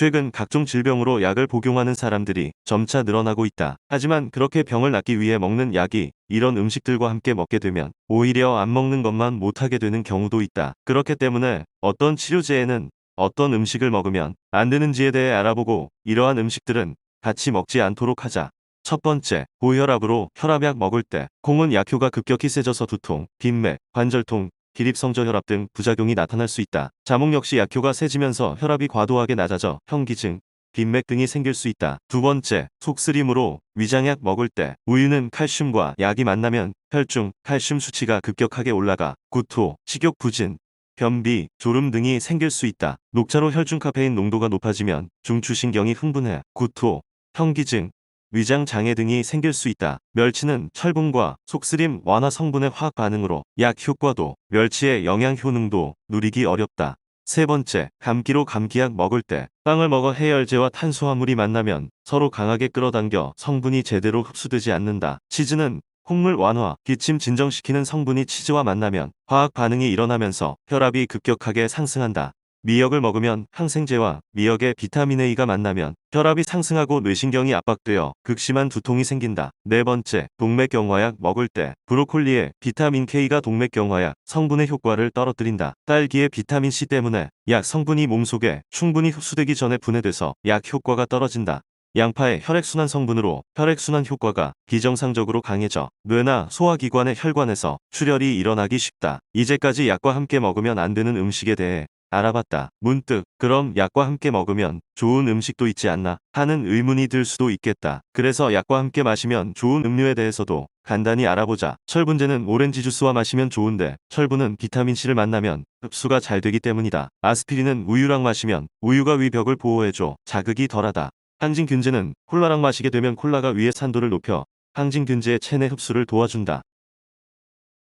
최근 각종 질병으로 약을 복용하는 사람들이 점차 늘어나고 있다. 하지만 그렇게 병을 낫기 위해 먹는 약이 이런 음식들과 함께 먹게 되면 오히려 안 먹는 것만 못하게 되는 경우도 있다. 그렇기 때문에 어떤 치료제에는 어떤 음식을 먹으면 안 되는지에 대해 알아보고 이러한 음식들은 같이 먹지 않도록 하자. 첫 번째, 고혈압으로 혈압약 먹을 때 콩은 약효가 급격히 세져서 두통, 빈맥, 관절통, 기립성저 혈압 등 부작용이 나타날 수 있다. 자몽 역시 약효가 세지면서 혈압이 과도하게 낮아져 현기증, 빈맥 등이 생길 수 있다. 두 번째, 속쓰림으로 위장약 먹을 때 우유는 칼슘과 약이 만나면 혈중 칼슘 수치가 급격하게 올라가 구토, 식욕 부진, 변비, 졸음 등이 생길 수 있다. 녹차로 혈중 카페인 농도가 높아지면 중추신경이 흥분해 구토, 현기증, 위장 장애 등이 생길 수 있다. 멸치는 철분과 속쓰림 완화 성분의 화학 반응으로 약 효과도 멸치의 영양 효능도 누리기 어렵다. 세 번째, 감기로 감기약 먹을 때 빵을 먹어 해열제와 탄수화물이 만나면 서로 강하게 끌어당겨 성분이 제대로 흡수되지 않는다. 치즈는 콩물 완화, 기침 진정시키는 성분이 치즈와 만나면 화학 반응이 일어나면서 혈압이 급격하게 상승한다. 미역을 먹으면 항생제와 미역의 비타민 A가 만나면 혈압이 상승하고 뇌신경이 압박되어 극심한 두통이 생긴다. 네 번째, 동맥경화약 먹을 때 브로콜리에 비타민 K가 동맥경화약 성분의 효과를 떨어뜨린다. 딸기의 비타민 C 때문에 약 성분이 몸속에 충분히 흡수되기 전에 분해돼서 약 효과가 떨어진다. 양파의 혈액순환 성분으로 혈액순환 효과가 비정상적으로 강해져 뇌나 소화기관의 혈관에서 출혈이 일어나기 쉽다. 이제까지 약과 함께 먹으면 안 되는 음식에 대해 알아봤다. 문득 그럼 약과 함께 먹으면 좋은 음식도 있지 않나 하는 의문이 들 수도 있겠다. 그래서 약과 함께 마시면 좋은 음료에 대해서도 간단히 알아보자. 철분제는 오렌지 주스와 마시면 좋은데 철분은 비타민C를 만나면 흡수가 잘 되기 때문이다. 아스피린은 우유랑 마시면 우유가 위벽을 보호해줘 자극이 덜하다. 항진균제는 콜라랑 마시게 되면 콜라가 위의 산도를 높여 항진균제의 체내 흡수를 도와준다.